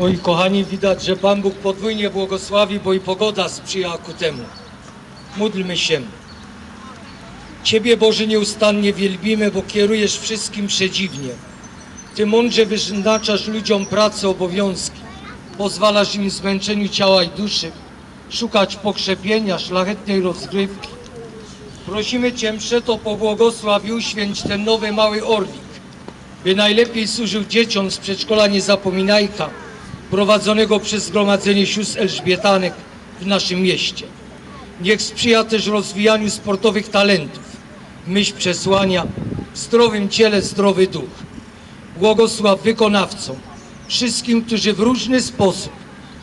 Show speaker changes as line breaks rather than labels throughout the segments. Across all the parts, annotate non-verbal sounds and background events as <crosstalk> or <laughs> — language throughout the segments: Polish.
Moi kochani, widać, że Pan Bóg podwójnie błogosławi, bo i pogoda sprzyja ku temu. Módlmy się. Ciebie, Boże, nieustannie wielbimy, bo kierujesz wszystkim przedziwnie. Ty mądrze wyznaczasz ludziom pracę, obowiązki. Pozwalasz im zmęczeniu ciała i duszy szukać pokrzepienia, szlachetnej rozgrywki. Prosimy Cię, przeto pobłogosław i uświęć ten nowy mały orlik, by najlepiej służył dzieciom z przedszkola Niezapominajka, prowadzonego przez Zgromadzenie Sióstr Elżbietanek w naszym mieście. Niech sprzyja też rozwijaniu sportowych talentów, myśl przesłania, w zdrowym ciele zdrowy duch. Błogosław wykonawcom, wszystkim, którzy w różny sposób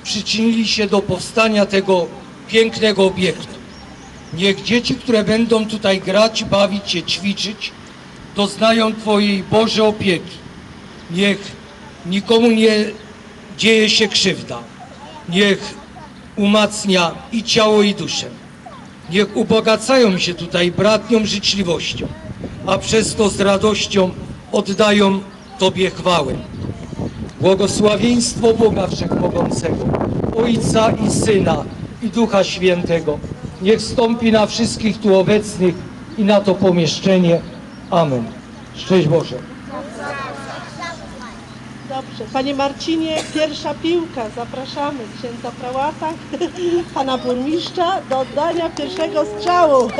przyczynili się do powstania tego pięknego obiektu. Niech dzieci, które będą tutaj grać, bawić się, ćwiczyć, doznają Twojej Boże opieki. Niech nikomu nie dzieje się krzywda. Niech umacnia i ciało, i duszę. Niech ubogacają się tutaj bratnią życzliwością, a przez to z radością oddają Tobie chwałę. Błogosławieństwo Boga Wszechmogącego, Ojca i Syna i Ducha Świętego, niech stąpi na wszystkich tu obecnych i na to pomieszczenie. Amen. Szczęść Boże.
Dobrze. Panie Marcinie, pierwsza piłka. Zapraszamy księdza prałata, <laughs> pana burmistrza do oddania pierwszego strzału. <laughs>